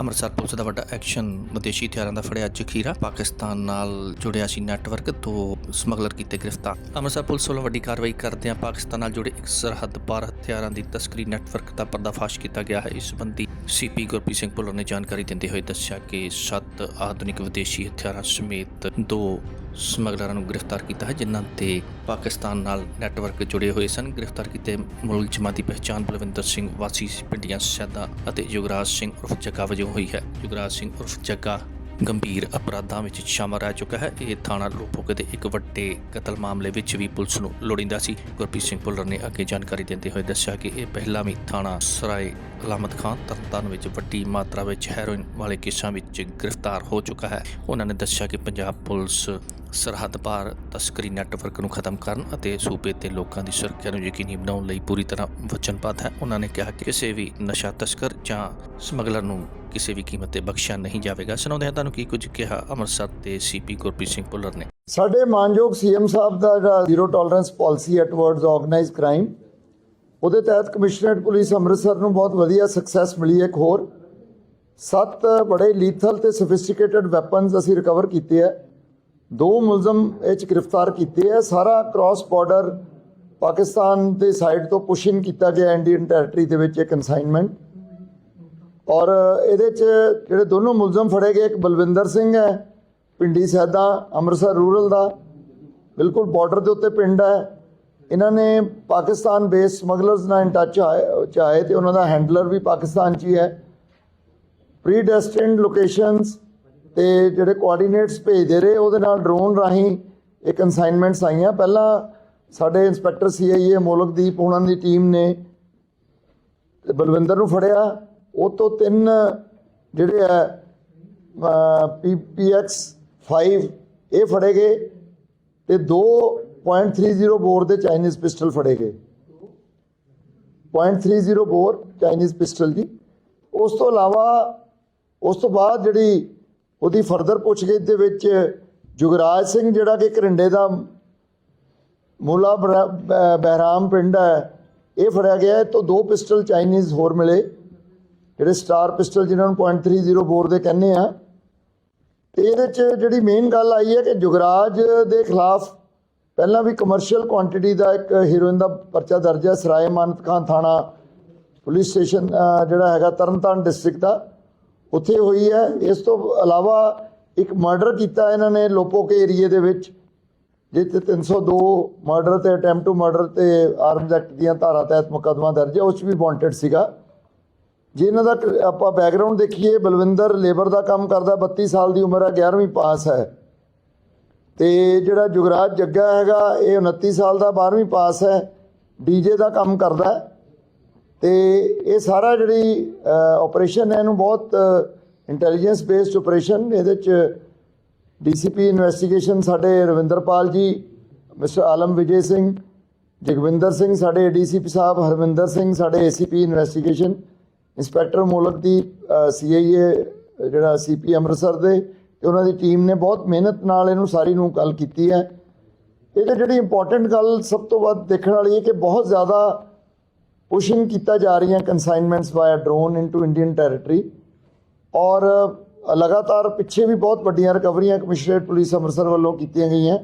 Amritsar police ਦਾ ਵੱਡਾ action ਵਿਦੇਸ਼ੀ ਹਥਿਆਰਾਂ ਦਾ ਫੜਿਆ ਜ਼ਖੀਰਾ। ਪਾਕਿਸਤਾਨ ਨਾਲ ਜੁੜਿਆ ਸੀ ਨੈਟਵਰਕ ਤੋਂ ਸਮਗਲਰ ਕੀਤੇ ਗ੍ਰਿਫਤਾਰ। ਅੰਮ੍ਰਿਤਸਰ ਪੁਲਿਸ ਵੱਲੋਂ ਵੱਡੀ ਕਾਰਵਾਈ ਕਰਦਿਆਂ ਪਾਕਿਸਤਾਨ ਨਾਲ ਜੁੜੇ ਇੱਕ ਸਰਹੱਦ ਪਾਰ ਹਥਿਆਰਾਂ ਦੀ ਤਸਕਰੀ ਨੈਟਵਰਕ ਦਾ ਪਰਦਾਫਾਸ਼ ਕੀਤਾ ਗਿਆ ਹੈ। ਇਸ ਸੰਬੰਧੀ ਸੀਪੀ ਗੁਰਪ੍ਰੀਤ ਸਿੰਘ ਭੁੱਲਰ ਨੇ ਜਾਣਕਾਰੀ ਦਿੰਦੇ ਹੋਏ ਦੱਸਿਆ ਕਿ ਸੱਤ ਆਧੁਨਿਕ ਵਿਦੇਸ਼ੀ ਹਥਿਆਰਾਂ ਸਮੇਤ ਦੋ ਸਮਗਲਰਾਂ ਨੂੰ ਗ੍ਰਿਫਤਾਰ ਕੀਤਾ ਹੈ, ਜਿਨ੍ਹਾਂ ਤੇ ਪਾਕਿਸਤਾਨ ਨਾਲ ਨੈਟਵਰਕ ਜੁੜੇ ਹੋਏ ਸਨ। ਗ੍ਰਿਫਤਾਰ ਕੀਤੇ ਮੁਲਜ਼ਮਾਂ ਦੀ ਪਛਾਣ ਬਲਵਿੰਦਰ ਸਿੰਘ ਵਾਸੀ, ਪਿੰਡੀਆਂ ਸੈਦਾ ਅਤੇ ਯੁਗਰਾਜ ਸਿੰਘ ਉਰਫ ਜੱਗਾ ਵਜੋਂ ਹੋਈ ਹੈ। ਯੁਗਰਾਜ ਸਿੰਘ ਉਰਫ ਜੱਗਾ ਗੰਭੀਰ ਅਪਰਾਧਾਂ ਵਿੱਚ ਸ਼ਾਮਲ ਰਹਿ ਚੁੱਕਾ ਹੈ। ਇਹ ਥਾਣਾ ਲੋਪੋਕੇ ਦੇ ਇੱਕ ਵੱਡੇ ਕਤਲ ਮਾਮਲੇ ਵਿੱਚ ਵੀ ਪੁਲਿਸ ਨੂੰ ਲੋੜੀਂਦਾ ਸੀ। ਗੁਰਪ੍ਰੀਤ ਸਿੰਘ ਭੁੱਲਰ ਨੇ ਅੱਗੇ ਜਾਣਕਾਰੀ ਦਿੰਦੇ ਹੋਏ ਦੱਸਿਆ ਕਿ ਇਹ ਪਹਿਲਾਂ ਵੀ ਥਾਣਾ ਸਰਾਏ ਅਲਾਮਤ ਖਾਨ ਤਰਨਤਾਰਨ ਵਿੱਚ ਵੱਡੀ ਮਾਤਰਾ ਵਿੱਚ ਹੈਰੋਇਨ ਵਾਲੇ ਕੇਸਾਂ ਵਿੱਚ ਗ੍ਰਿਫਤਾਰ ਹੋ ਚੁੱਕਾ ਹੈ। ਉਹਨਾਂ ਨੇ ਦੱਸਿਆ ਕਿ ਪੰਜਾਬ ਪੁਲਿਸ ਸਰਹੱਦ ਪਾਰ ਤਸਕਰੀ ਨੈਟਵਰਕ ਨੂੰ ਖਤਮ ਕਰਨ ਅਤੇ ਸੂਬੇ ਤੇ ਲੋਕਾਂ ਦੀ ਸੁਰੱਖਿਆ ਨੂੰ ਯਕੀਨੀ ਬਣਾਉਣ ਲਈ ਪੂਰੀ ਤਰ੍ਹਾਂ ਵਚਨਬੱਧ ਹੈ। ਉਹਨਾਂ ਨੇ ਕਿਹਾ ਕਿ ਕਿਸੇ ਵੀ ਨਸ਼ਾ ਤਸਕਰ ਜਾਂ ਸਮਗਲਰ ਨੂੰ ਕਿਸੇ ਵੀ ਕੀਮਤ ਤੇ ਬਖਸ਼ਿਆ ਨਹੀਂ ਜਾਵੇਗਾ। ਸੁਣਾਉਂਦੇ ਹਾਂ ਤੁਹਾਨੂੰ ਕੀ ਕੁਝ ਕਿਹਾ ਅੰਮ੍ਰਿਤਸਰ ਦੇ ਸੀਪੀ ਗੁਰਪ੍ਰੀਤ ਸਿੰਘ ਭੁੱਲਰ ਨੇ। ਸਾਡੇ ਮਾਨਯੋਗ ਸੀਐਮ ਸਾਹਿਬ ਦਾ ਜਿਹੜਾ ਜ਼ੀਰੋ ਟੋਲਰੈਂਸ ਪਾਲਿਸੀ ਹੈ ਟੁਵਰਡਸ ਆਰਗੇਨਾਈਜ਼ਡ ਕ੍ਰਾਈਮ, ਉਹਦੇ ਤਹਿਤ ਕਮਿਸ਼ਨਰੇਟ ਪੁਲਿਸ ਅੰਮ੍ਰਿਤਸਰ ਨੂੰ ਬਹੁਤ ਵਧੀਆ ਸਕਸੈਸ ਮਿਲੀ ਇੱਕ ਹੋਰ। ਸੱਤ ਬੜੇ ਲੀਥਲ ਤੇ ਸੋਫਿਸਟੀਕੇਟਡ ਵੈਪਨਸ ਅਸੀਂ ਰਿਕਵਰ ਕੀਤੇ ਹੈ। ਦੋ ਮੁਲਜ਼ਮ ਇਹ ਚ ਗ੍ਰਿਫਤਾਰ ਕੀਤੇ ਹੈ ਸਾਰਾ ਕ੍ਰਾਸ ਬਾਰਡਰ ਪਾਕਿਸਤਾਨ ਦੇ ਸਾਈਡ ਤੋਂ ਪੁਸ਼ਿੰਗ ਕੀਤਾ ਗਿਆ ਇੰਡੀਅਨ ਟੈਰੀਟਰੀ ਦੇ ਵਿੱਚ ਇਹ ਕਨਸਾਈਨਮੈਂਟ ਔਰ ਇਹਦੇ ਚ ਜਿਹੜੇ ਦੋਨੋਂ ਮੁਲਜ਼ਮ ਫੜੇ ਗਏ, ਇੱਕ ਬਲਵਿੰਦਰ ਸਿੰਘ ਹੈ, ਪਿੰਡੀ ਸੈਦਾ, ਅੰਮ੍ਰਿਤਸਰ ਰੂਰਲ ਦਾ। ਬਿਲਕੁਲ ਬਾਰਡਰ ਦੇ ਉੱਤੇ ਪਿੰਡ ਹੈ। ਇਹਨਾਂ ਨੇ ਪਾਕਿਸਤਾਨ ਬੇਸ ਸਮਗਲਰਸ ਨਾਲ ਇਨ ਟੱਚ ਆਏ ਤੇ ਉਹਨਾਂ ਦਾ ਹੈਂਡਲਰ ਵੀ ਪਾਕਿਸਤਾਨ 'ਚ ਹੀ ਹੈ। ਪ੍ਰੀ ਡੈਸਟਿਨਡ ਲੋਕੇਸ਼ਨਸ ਤੇ ਜਿਹੜੇ ਕੋਆਰਡੀਨੇਟਸ ਭੇਜਦੇ ਰਹੇ, ਉਹਦੇ ਨਾਲ ਡਰੋਨ ਰਾਹੀਂ ਇਹ ਕਨਸਾਈਨਮੈਂਟਸ ਆਈਆਂ। ਪਹਿਲਾਂ ਸਾਡੇ ਇੰਸਪੈਕਟਰ ਸੀਆਈਏ ਮੋਲਕਦੀਪ ਉਹਨਾਂ ਦੀ ਟੀਮ ਨੇ ਬਲਵਿੰਦਰ ਨੂੰ ਫੜਿਆ। ਉਹ ਤੋਂ ਤਿੰਨ ਜਿਹੜੇ ਆ ਪੀਪੀਐਕਸ 5 ਇਹ ਫੜੇ ਗਏ ਤੇ 2.30 ਬੋਰ ਦੇ ਚਾਈਨੀਜ਼ ਪਿਸਟਲ ਫੜੇ ਗਏ। 0.30 ਬੋਰ ਚਾਈਨੀਜ਼ ਪਿਸਟਲ ਜੀ। ਉਸ ਤੋਂ ਇਲਾਵਾ, ਉਸ ਤੋਂ ਬਾਅਦ ਜਿਹੜੀ ਉਹਦੀ ਫਰਦਰ ਪੁੱਛਗਿੱਛ ਦੇ ਵਿੱਚ ਜੁਗਰਾਜ ਸਿੰਘ ਜਿਹੜਾ ਕਿ ਕਰਿੰਡੇ ਦਾ ਮੂਲਾ ਬਰਾ- ਬਹਿਰਾਮ ਪਿੰਡ ਹੈ, ਇਹ ਫੜਿਆ ਗਿਆ ਹੈ ਤੋਂ ਦੋ ਪਿਸਟਲ ਚਾਈਨੀਜ਼ ਹੋਰ ਮਿਲੇ, ਜਿਹੜੇ ਸਟਾਰ ਪਿਸਟਲ ਜਿਨ੍ਹਾਂ ਨੂੰ .30 ਬੋਰ ਦੇ ਕਹਿੰਦੇ ਆ। ਤੇ ਇਹਦੇ ਚ ਜਿਹੜੀ ਮੇਨ ਗੱਲ ਆਈ ਹੈ ਕਿ ਜੁਗਰਾਜ ਦੇ ਖਿਲਾਫ ਪਹਿਲਾਂ ਵੀ ਕਮਰਸ਼ੀਅਲ ਕੁਆਂਟੀਟੀ ਦਾ ਇੱਕ ਹੀਰੋਇਨ ਦਾ ਪਰਚਾ ਦਰਜ ਹੈ, ਸਰਾਏ ਮਾਨਤ ਖਾਨ ਥਾਣਾ, ਪੁਲਿਸ ਸਟੇਸ਼ਨ ਜਿਹੜਾ ਹੈਗਾ ਤਰਨਤਾਰਨ ਡਿਸਟ੍ਰਿਕਟ ਦਾ। ਉੱਥੇ ਹੋਈ ਹੈ। ਇਸ ਤੋਂ ਇਲਾਵਾ ਇੱਕ ਮਰਡਰ ਕੀਤਾ ਇਹਨਾਂ ਨੇ ਲੋਪੋਕੇ ਏਰੀਏ ਦੇ ਵਿੱਚ, ਜਿੱਥੇ 302 ਮਰਡਰ ਤੇ ਅਟੈਂਪਟ ਟੂ ਮਰਡਰ ਤੇ ਆਰਮਜ਼ ਐਕਟ ਦੀਆਂ ਧਾਰਾ ਤਹਿਤ ਮੁਕੱਦਮਾ ਦਰਜ ਹੈ। ਉਸ 'ਚ ਵੀ ਵਾਂਟਡ ਸੀਗਾ। ਜੇ ਇਹਨਾਂ ਦਾ ਕ- ਆਪਾਂ ਬੈਕਗ੍ਰਾਉਂਡ ਦੇਖੀਏ, ਬਲਵਿੰਦਰ ਲੇਬਰ ਦਾ ਕੰਮ ਕਰਦਾ 32 ਸਾਲ ਦੀ ਉਮਰ ਹੈ 11ਵੀਂ ਪਾਸ ਹੈ। ਤੇ ਜਿਹੜਾ ਜੁਗਰਾਜ ਜੱਗਾ ਹੈਗਾ, ਇਹ 29 ਸਾਲ ਦਾ 12ਵੀਂ ਪਾਸ ਹੈ। ਡੀਜੇ ਦਾ ਕੰਮ ਕਰਦਾ ਤੇ ਇਹ ਸਾਰਾ ਜਿਹੜੀ ਆਪਰੇਸ਼ਨ ਹੈ, ਇਹਨੂੰ ਬਹੁਤ ਇੰਟੈਲੀਜੈਂਸ ਬੇਸਡ ਆਪਰੇਸ਼ਨ ਇਹਦੇ ਚ ਡੀਸੀਪੀ ਇਨਵੈਸਟੀਗੇਸ਼ਨ ਸਾਡੇ ਰਵਿੰਦਰਪਾਲ ਜੀ, ਮਿਸਟਰ ਆਲਮ ਵਿਜੇ ਸਿੰਘ, ਜਗਵਿੰਦਰ ਸਿੰਘ ਸਾਡੇ ਡੀਸੀਪੀ ਸਾਹਿਬ, ਹਰਵਿੰਦਰ ਸਿੰਘ ਸਾਡੇ ਏਸੀਪੀ ਇਨਵੈਸਟੀਗੇਸ਼ਨ ਇੰਸਪੈਕਟਰ ਮੋਲਕ ਦੀ ਸੀਆਈਏ ਜਿਹੜਾ ਸੀਪੀ ਅੰਮ੍ਰਿਤਸਰ ਦੇ, ਤੇ ਉਹਨਾਂ ਦੀ ਟੀਮ ਨੇ ਬਹੁਤ ਮਿਹਨਤ ਨਾਲ ਇਹਨੂੰ ਸਾਰੀ ਨੂੰ ਗੱਲ ਕੀਤੀ ਹੈ। ਇਹਦੇ ਜਿਹੜੀ ਇੰਪੋਰਟੈਂਟ ਗੱਲ ਸਭ ਤੋਂ ਵੱਧ ਦੇਖਣ ਵਾਲੀ ਹੈ ਕਿ ਬਹੁਤ ਜ਼ਿਆਦਾ ਪੁਸ਼ਿੰਗ ਕੀਤਾ ਜਾ ਰਹੀਆਂ consignments via drone into Indian territory ਔਰ ਲਗਾਤਾਰ ਪਿੱਛੇ ਵੀ ਬਹੁਤ ਵੱਡੀਆਂ ਰਿਕਵਰੀਆਂ ਕਮਿਸ਼ਨਰੇਟ ਪੁਲਿਸ ਅੰਮ੍ਰਿਤਸਰ ਵੱਲੋਂ ਕੀਤੀਆਂ ਗਈਆਂ,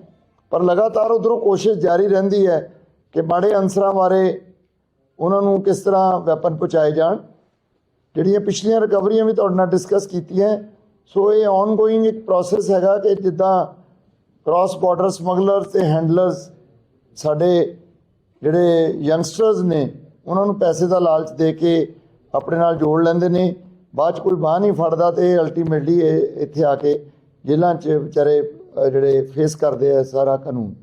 ਪਰ ਲਗਾਤਾਰ ਉਧਰੋਂ ਕੋਸ਼ਿਸ਼ ਜਾਰੀ ਰਹਿੰਦੀ ਹੈ ਕਿ ਮਾੜੇ ਅਨਸਰਾਂ ਬਾਰੇ ਉਹਨਾਂ ਨੂੰ ਕਿਸ ਤਰ੍ਹਾਂ ਵੈਪਨ ਪਹੁੰਚਾਏ ਜਾਣ। ਜਿਹੜੀਆਂ ਪਿਛਲੀਆਂ ਰਿਕਵਰੀਆਂ ਵੀ ਤੁਹਾਡੇ ਨਾਲ ਡਿਸਕਸ ਕੀਤੀਆਂ, ਸੋ ਇਹ ਆਨਗੋਇੰਗ ਇੱਕ ਪ੍ਰੋਸੈਸ ਹੈਗਾ ਕਿ ਜਿੱਦਾਂ ਕ੍ਰਾਸ ਬਾਰਡਰ ਸਮਗਲਰਸ ਤੇ ਹੈਂਡਲਰਸ ਸਾਡੇ ਜਿਹੜੇ ਯੰਗਸਟਰਸ ਨੇ ਉਹਨਾਂ ਨੂੰ ਪੈਸੇ ਦਾ ਲਾਲਚ ਦੇ ਕੇ ਆਪਣੇ ਨਾਲ ਜੋੜ ਲੈਂਦੇ ਨੇ। ਬਾਅਦ ਚ ਕੋਈ ਬਾਹ ਨਹੀਂ ਫੜਦਾ ਤੇ ਅਲਟੀਮੇਟਲੀ ਇਹ ਇੱਥੇ ਆ ਕੇ ਜੇਲ੍ਹਾਂ 'ਚ ਵਿਚਾਰੇ ਜਿਹੜੇ ਫੇਸ ਕਰਦੇ ਆ ਸਾਰਾ ਕਾਨੂੰਨ।